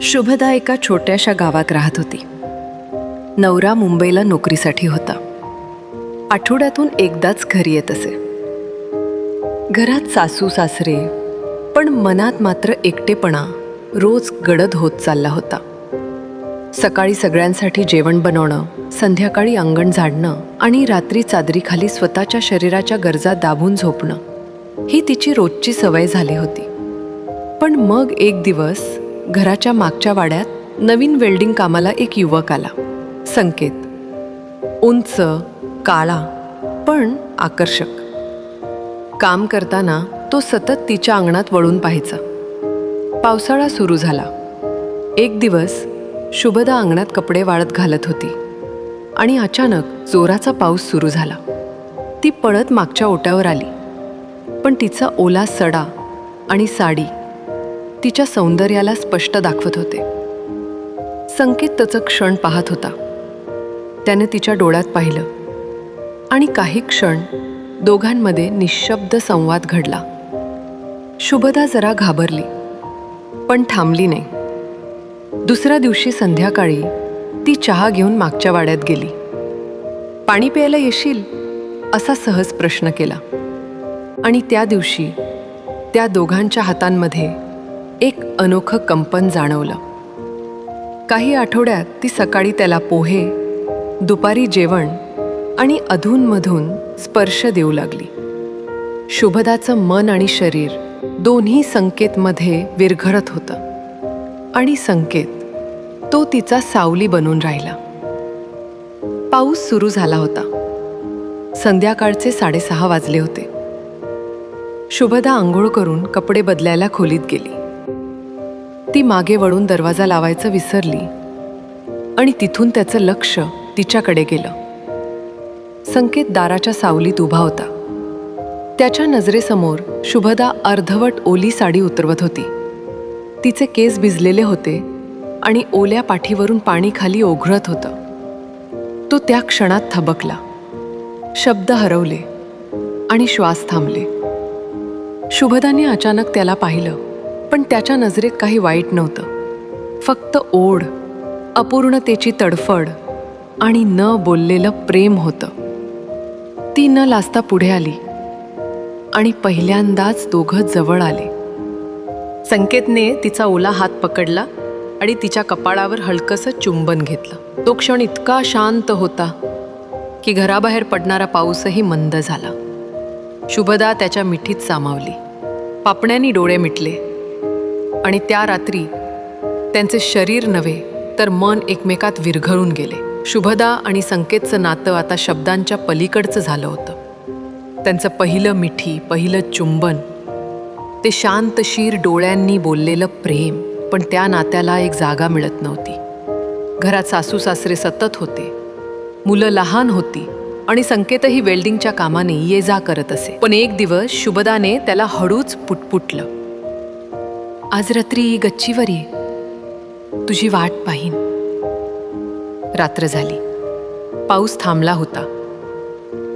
शुभदा एका छोट्याशा गावात राहत होती. नवरा मुंबईला नोकरीसाठी होता. आठवड्यातून एकदाच घरी येत असे. घरात सासू सासरे पण मनात मात्र एकटेपणा रोज गडद होत चालला होता. सकाळी सगळ्यांसाठी जेवण बनवणं संध्याकाळी अंगण झाडणं आणि रात्री चादरीखाली स्वतःच्या शरीराच्या गरजा दाबून झोपणं ही तिची रोजची सवय झाली होती. पण मग एक दिवस घराच्या मागच्या वाड्यात नवीन वेल्डिंग कामाला एक युवक आला. संकेत. उंच काळा पण आकर्षक. काम करताना तो सतत तिच्या अंगणात वळून पाहायचा. पावसाळा सुरू झाला. एक दिवस शुभदा अंगणात कपडे वाळत घालत होती आणि अचानक जोराचा पाऊस सुरू झाला. ती पळत मागच्या ओट्यावर आली. पण तिचा ओला सडा आणि साडी तिच्या सौंदर्याला स्पष्ट दाखवत होते. संकेत त्याचं क्षण पाहत होता. त्याने तिच्या डोळ्यात पाहिलं. आणि काही क्षण दोघांमध्ये निशब्द संवाद घडला. शुभदा जरा घाबरली पण थांबली नाही. दुसऱ्या दिवशी संध्याकाळी ती चहा घेऊन मागच्या वाड्यात गेली. पाणी प्यायला येशील? असा सहज प्रश्न केला. आणि त्या दिवशी त्या दोघांच्या हातांमध्ये अनोखं कंपन जाणवलं. काही आठवड्यात ती सकाळी त्याला पोहे दुपारी जेवण आणि अधूनमधून स्पर्श देऊ लागली. शुभदाचं मन आणि शरीर दोन्ही संकेतमध्ये विरघळत होतं आणि संकेत तो तिचा सावली बनून राहिला. पाऊस सुरू झाला होता. संध्याकाळचे साडेसहा वाजले होते. शुभदा आंघोळ करून कपडे बदलायला खोलीत गेली. ती मागे वळून दरवाजा लावायचं विसरली. आणि तिथून त्याचं लक्ष तिच्याकडे गेलं. संकेत दाराच्या सावलीत उभा होता. त्याच्या नजरेसमोर शुभदा अर्धवट ओली साडी उतरवत होती. तिचे केस भिजलेले होते आणि ओल्या पाठीवरून पाणी खाली ओघळत होतं. तो त्या क्षणात थबकला. शब्द हरवले आणि श्वास थांबले. शुभदाने अचानक त्याला पाहिलं. पण त्याच्या नजरेत काही वाईट नव्हतं. फक्त ओढ अपूर्णतेची तडफड आणि न बोललेलं प्रेम होतं. ती न लाजता पुढे आली आणि पहिल्यांदाच दोघं जवळ आले. संकेतने तिचा ओला हात पकडला आणि तिच्या कपाळावर हलकसं चुंबन घेतलं. तो क्षण इतका शांत होता की घराबाहेर पडणारा पाऊसही मंद झाला. शुभदा त्याच्या मिठीत सामावली. पापण्यांनी डोळे मिटले. आणि त्या रात्री त्यांचे शरीर नव्हे तर मन एकमेकात विरघळून गेले. शुभदा आणि संकेतचं नातं आता शब्दांच्या पलीकडचं झालं होतं. त्यांचं पहिलं मिठी पहिलं चुंबन ते शांतशीर डोळ्यांनी बोललेलं प्रेम पण त्या नात्याला एक जागा मिळत नव्हती. घरात सासू सासरे सतत होते. मुलं लहान होती आणि संकेतही वेल्डिंगच्या कामाने ये जा करत असे. पण एक दिवस शुभदाने त्याला हळूच पुटपुटलं. आज रात्री गच्चीवर. ये तुझी वाट पाहीन. रात्र झाली. पाऊस थांबला होता.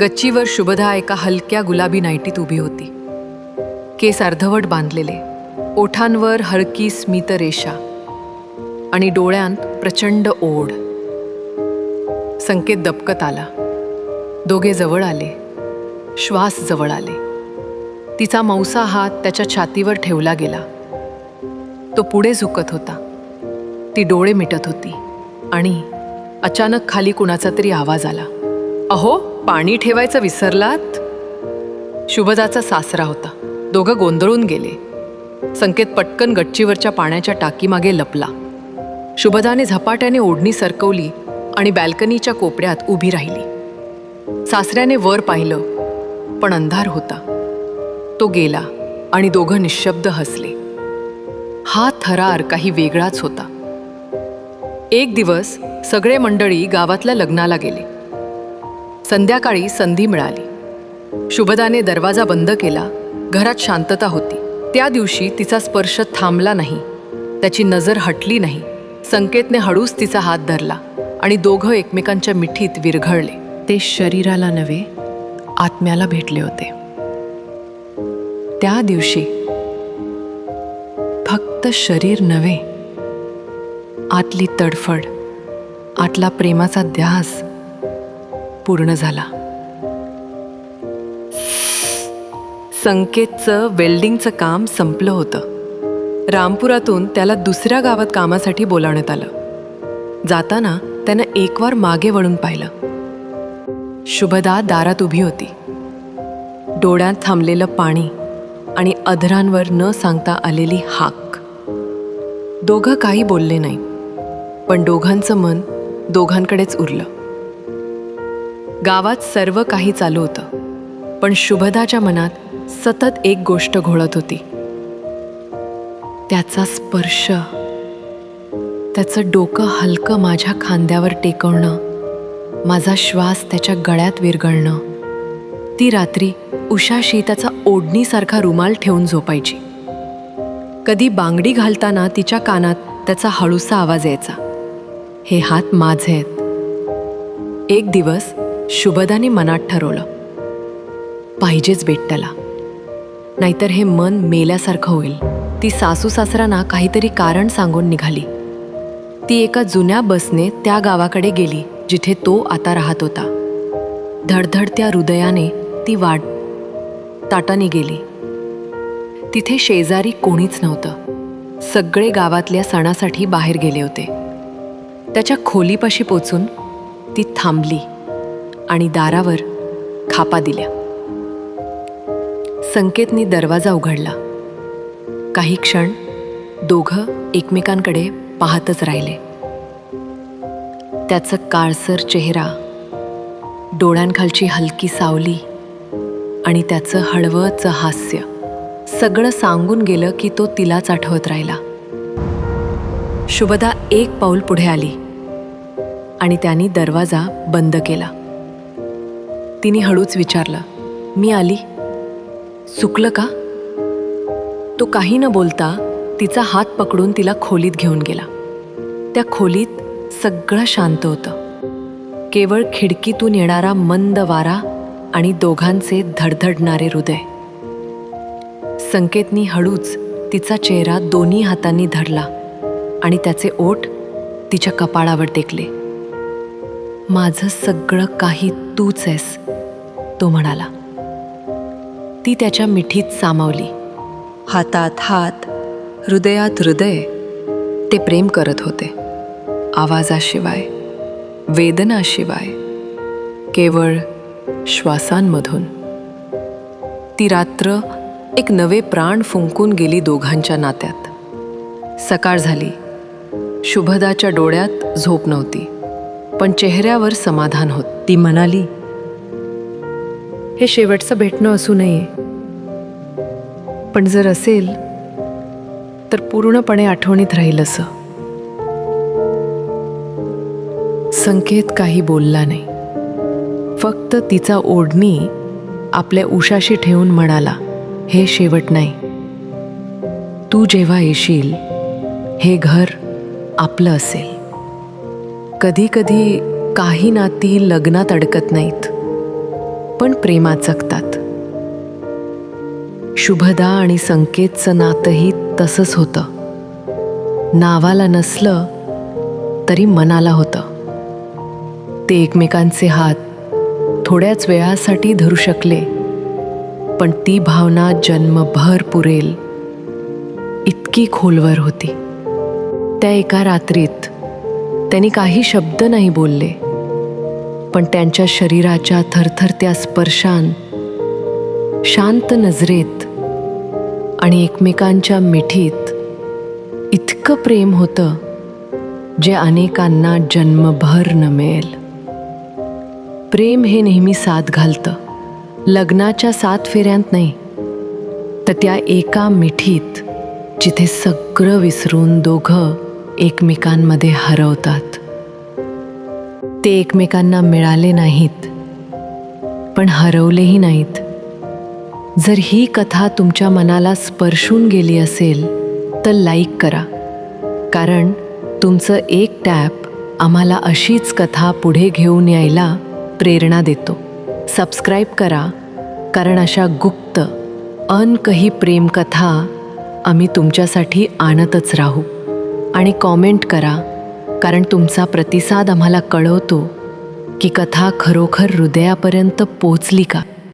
गच्चीवर शुभदा एका हलक्या गुलाबी नाईटीत उभी होती. केस अर्धवट बांधलेले. ओठांवर हलकी स्मित रेषा. आणि डोळ्यांत प्रचंड ओढ. संकेत दबकत आला. दोघे जवळ आले. श्वास जवळ आले. तिचा मौसा हात त्याच्या छातीवर ठेवला गेला. तो पुढे झुकत होता. ती डोळे मिटत होती आणि अचानक खाली कुणाचा तरी आवाज आला. अहो पाणी ठेवायचं विसरलात? शुभदाचा सासरा होता. दोघं गोंधळून गेले. संकेत पटकन गच्चीवरच्या पाण्याच्या टाकीमागे लपला. शुभदाने झपाट्याने ओढणी सरकवली आणि बॅल्कनीच्या कोपऱ्यात उभी राहिली. सासऱ्याने वर पाहिलं पण अंधार होता. तो गेला आणि दोघं निशब्द हसले. हा थरार काही वेगळाच होता. एक दिवस सगळे मंडळी गावातल्या लग्नाला गेले. संध्याकाळी संधी मिळाली. शुभदाने दरवाजा बंद केला घरात शांतता होती. त्या दिवशी तिचा स्पर्श थांबला नाही. त्याची नजर हटली नाही. संकेतने हळूच तिचा हात धरला आणि दोघं एकमेकांच्या मिठीत विरघळले. ते शरीराला नव्हे आत्म्याला भेटले होते. त्या दिवशी फक्त शरीर नव्हे आतली तडफड आतला प्रेमाचा ध्यास पूर्ण झाला. संकेतचं वेल्डिंगचं काम संपलं होतं. रामपुरातून त्याला दुसऱ्या गावात कामासाठी बोलावण्यात आलं. जाताना त्यानं एक वार मागे वळून पाहिलं. शुभदा दारात उभी होती. डोळ्यात थांबलेलं पाणी आणि अधरांवर न सांगता आलेली हाक. दोघं काही बोलले नाही. पण दोघांचं मन दोघांकडेच उरलं. गावात सर्व काही चालू होतं. पण शुभदाच्या मनात सतत एक गोष्ट घोळत होती. त्याचा स्पर्श. त्याचं डोकं हलकं माझ्या खांद्यावर टेकवणं. माझा श्वास त्याच्या गळ्यात विरघळणं. ती रात्री उषाशी त्याचा ओढणीसारखा रुमाल ठेवून झोपायची. कधी बांगडी घालताना तिच्या कानात त्याचा हळूसा आवाज यायचा. हे हात माझे आहेत. एक दिवस शुभदाने मनात ठरवलं. पाहिजेच बेट्ट्याला नाहीतर हे मन मेल्यासारखं होईल. ती सासू सासऱ्यांना काहीतरी कारण सांगून निघाली. ती एका जुन्या बसने त्या गावाकडे गेली जिथे तो आता राहत होता. धडधडत्या हृदयाने ती वाट ताटाने गेली. तिथे शेजारी कोणीच नव्हतं. सगळे गावातल्या सणासाठी बाहेर गेले होते. त्याच्या खोलीपाशी पोचून ती थांबली आणि दारावर खापा दिल्या. संकेतनी दरवाजा उघडला. काही क्षण दोघं एकमेकांकडे पाहतच राहिले. त्याचं काळसर चेहरा डोळ्यांखालची हलकी सावली आणि त्याचं हळवंचं हास्य सगळं सांगून गेलं की तो तिलाच आठवत राहिला. शुभदा एक पाऊल पुढे आली. आणि त्यांनी दरवाजा बंद केला. तिने हळूच विचारलं मी आली? चुकलं का? तो काही न बोलता तिचा हात पकडून तिला खोलीत घेऊन गेला. त्या खोलीत सगळं शांत होतं. केवळ खिडकीतून येणारा मंद वारा आणि दोघांचे धडधडणारे हृदय. संकेतनी हळूच तिचा चेहरा दोन्ही हातांनी धरला आणि त्याचे ओठ तिच्या कपाळावर टेकले. माझं सगळं काही तूच आहेस तो म्हणाला. ती त्याच्या मिठीत सामावली. हातात हात हृदयात हृदय ते प्रेम करत होते. आवाजाशिवाय वेदनाशिवाय केवळ श्वासांमधून. ती रात्र एक नवे प्राण फुंकून गेली दोघांच्या नात्यात. सकाळ झाली. शुभदाच्या डोळ्यात झोप नव्हती पण चेहऱ्यावर समाधान होत. ती म्हणाली हे शेवटचं भेटणं असू नये. पण जर असेल तर पूर्णपणे आठवणीत राहील असं. संकेत काही बोलला नाही. फक्त तिचा ओढणी आपल्या उशाशी ठेवून म्हणाला हे शेवट नाही. तू जेव्हा येशील हे घर आपलं असेल. कधी कधी काही नाती लग्नात अडकत नाहीत पण प्रेमात जगतात. शुभदा आणि संकेतचं नातंही तसंच होतं. नावाला नसलं तरी मनाला होतं. ते एकमेकांचे हात थोड्याच वेळासाठी धरू शकले पण ती भावना जन्मभर पुरेल. इतकी खोलवर होती. त्या एका रात्रीत त्यांनी काही शब्द नाही बोलले. पण त्यांच्या शरीराच्या थरथरत्या स्पर्शान शांत नजरेत आणि एकमेकांच्या मिठीत इतकं प्रेम होतं जे अनेकांना जन्मभर न मिळेल. प्रेम हे नेहमी साथ घालतं. लग्नाच्या सात फेऱ्यांत नाही तर त्या एका मिठीत जिथे सगळं विसरून दोघं एकमेकांमध्ये हरवतात. ते एकमेकांना मिळाले नाहीत पण हरवलेही नाहीत. जर ही कथा तुमच्या मनाला स्पर्शून गेली असेल तर लाईक करा कारण तुमचं एक टॅप आम्हाला अशीच कथा पुढे घेऊन यायला प्रेरणा देतो. सबस्क्राईब करा कारण अशा गुप्त अनकही प्रेमकथा आम्ही तुमच्यासाठी आणतच राहू. आणि कॉमेंट करा कारण तुमचा प्रतिसाद आम्हाला कळवतो की कथा खरोखर हृदयापर्यंत पोचली का?